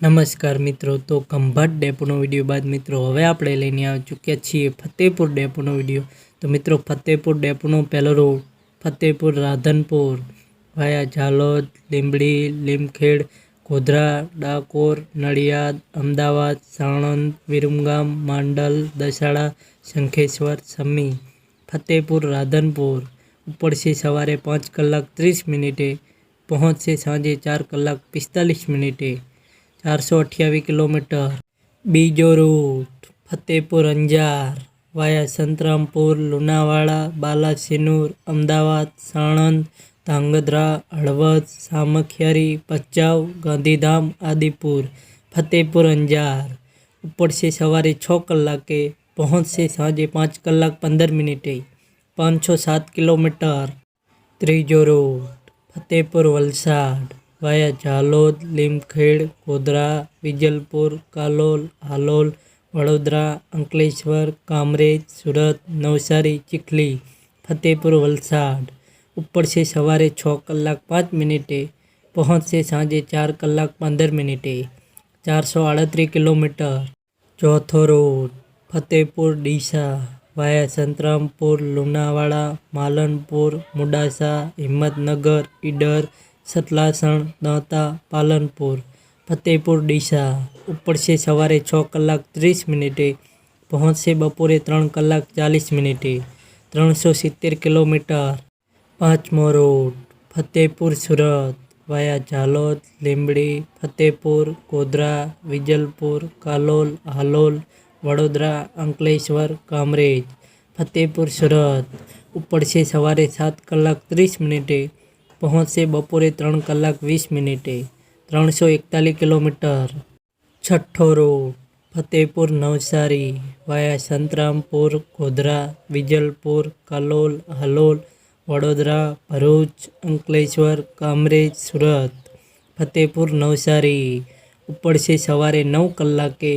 નમસ્કાર મિત્રો તો ખંભાત ડેપોનો વિડીયો બાદ મિત્રો હવે આપણે લઈને આવી ચૂક્યા છીએ ફતેપુર ડેપોનો વિડીયો તો મિત્રો ફતેપુર ડેપોનો પહેલો રૂટ ફતેપુર રાધનપુર વાયા ઝાલોદ લીંબડી લીમખેડ ગોધરા ડાકોર નડિયાદ અમદાવાદ સાણંદ વિરમગામ માંડલ દસાડા શંખેશ્વર સમી ફતેપુર રાધનપુર ઉપડશે સવારે પાંચ કલાક ત્રીસ મિનિટે પહોંચશે સાંજે ચાર કલાક પિસ્તાલીસ મિનિટે ચારસો અઠ્યાવીસ કિલોમીટર બીજો રૂટ ફતેપુર અંજાર વાયા સંતરામપુર લુણાવાડા બાલાસિનોર અમદાવાદ સાણંદ ધાંગધ્રા હળવદ સામખિયારી ભચાઉ ગાંધીધામ આદિપુર ફતેપુર અંજાર ઉપડશે સવારે છ કલાકે પહોંચશે સાંજે પાંચ કલાક પંદર મિનિટે પાંચસો સાત કિલોમીટર ત્રીજો રૂટ ફતેપુર વલસાડ વાયા ઝાલોદ લીમખેડ ગોધરા વિજલપુર કાલોલ હાલોલ વડોદરા અંકલેશ્વર કામરેજ સુરત નવસારી ચીખલી ફતેપુર વલસાડ ઉપડશે સવારે છ કલાક પાંચ મિનિટે પહોંચશે સાંજે ચાર કલાક પંદર મિનિટે ચારસો આડત્રીસ કિલોમીટર ચોથો રૂટ ફતેપુર ડીસા વાયા સંતરામપુર લુણાવાડા માલનપુર મુડાસા હિંમતનગર ઈડર સતલાસણ દાંતા પાલનપુર ફતેપુર ડીસા ઉપડશે સવારે છ કલાક ત્રીસ મિનિટે પહોંચશે બપોરે ત્રણ કલાક ચાલીસ મિનિટે ત્રણસો સિત્તેર કિલોમીટર પાંચમો રૂટ ફતેપુર સુરત વાયા ઝાલોદ લીંબડી ફતેપુર ગોધરા વિજલપુર કાલોલ હાલોલ વડોદરા અંકલેશ્વર કામરેજ ફતેપુર સુરત ઉપડશે સવારે સાત કલાક ત્રીસ મિનિટે પહોંચશે બપોરે ત્રણ કલાક વીસ મિનિટે ત્રણસો એકતાલીસ કિલોમીટર છઠ્ઠો રૂટ ફતેપુર નવસારી વાયા સંતરામપુર ગોધરા વિજલપુર કાલોલ હાલોલ વડોદરા ભરૂચ અંકલેશ્વર કામરેજ સુરત ફતેપુર નવસારી ઉપડશે સવારે નવ કલાકે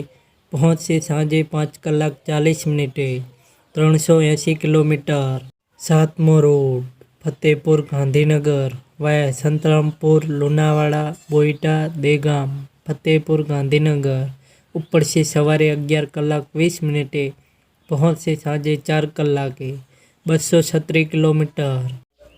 પહોંચશે સાંજે પાંચ કલાક ચાલીસ મિનિટે ત્રણસો એંસી કિલોમીટર સાતમો રૂટ ફતેપુર ગાંધીનગર વાયા સંતરામપુર લુણાવાડા બોઈટા દેગામ ફતેપુર ગાંધીનગર ઉપડશે સવારે અગિયાર કલાક વીસ મિનિટે પહોંચશે સાંજે ચાર કલાકે બસો છત્રીસ કિલોમીટર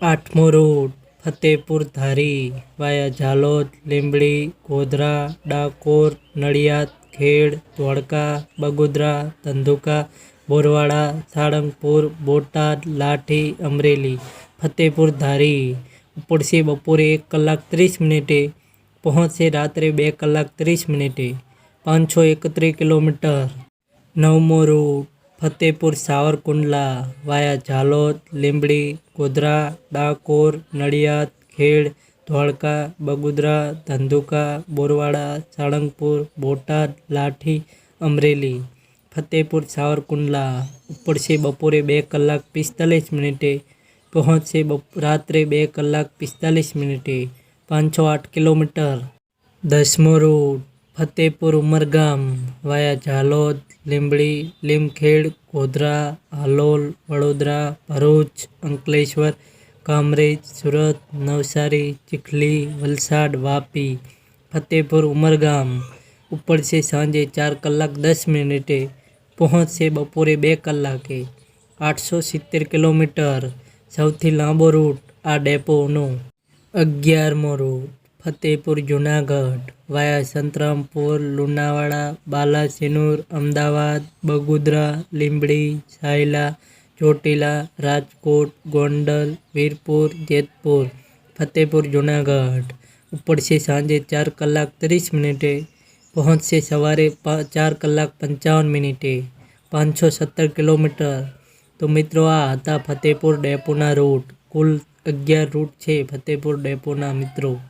આઠમો રૂટ ફતેપુર ધારી વાયા ઝાલોદ લીંબડી ગોધરા ડાકોર નડિયાદ ખેડ ધોળકા બગોદરા ધંધુકા બોરવાડા સાળંગપુર બોટાદ લાઠી અમરેલી ફતેપુર ધારી ઉપડશે બપોરે એક કલાક ત્રીસ મિનિટે પહોંચશે રાત્રે બે કલાક ત્રીસ મિનિટે પાંચસો એકત્રીસ કિલોમીટર નવમો રૂટ ફતેપુર સાવરકુંડલા વાયા ઝાલોદ લીંબડી ગોધરા ડાકોર નડિયાદ ખેડ ધોળકા બગોદરા ધંધુકા બોરવાડા સાળંગપુર બોટાદ લાઠી અમરેલી ફતેપુર સાવરકુંડલા ઉપડશે બપોરે બે કલાક પિસ્તાલીસ મિનિટે પહોંચશે રાત્રે બે કલાક પિસ્તાલીસ મિનિટે પાંચસો આઠ કિલોમીટર દસમો રૂટ ફતેપુર ઉમરગામ વાયા ઝાલોદ લીંબડી લીમખેડ ગોધરા હાલોલ વડોદરા ભરૂચ અંકલેશ્વર કામરેજ સુરત નવસારી ચીખલી વલસાડ વાપી ફતેપુર ઉમરગામ ઉપડશે સાંજે ચાર કલાક દસ મિનિટે પહોંચશે બપોરે બે કલાકે. આઠસો સિત્તેર કિલોમીટર. સૌથી લાંબો રૂટ આ ડેપોનો. અગિયારમો રૂટ. ફતેપુર જુનાગઢ. વાયા સંતરામપુર, લુણાવાડા, બાલાસિનુર, અમદાવાદ, બગોદરા, લીંબડી, સાયલા, ચોટીલા, રાજકોટ, ગોંડલ, વીરપુર, જેતપુર ફતેપુર જુનાગઢ. ઉપડશે સાંજે ચાર કલાક ત્રીસ મિનિટે પહોંચશે સવારે ચાર કલાક પંચાવન મિનિટે. પાંચસો સત્તર કિલોમીટર. તો મિત્રો, આ હતા ફતેપુર ડેપોના રૂટ કુલ અગિયાર રૂટ છે ફતેપુર ડેપોના મિત્રો.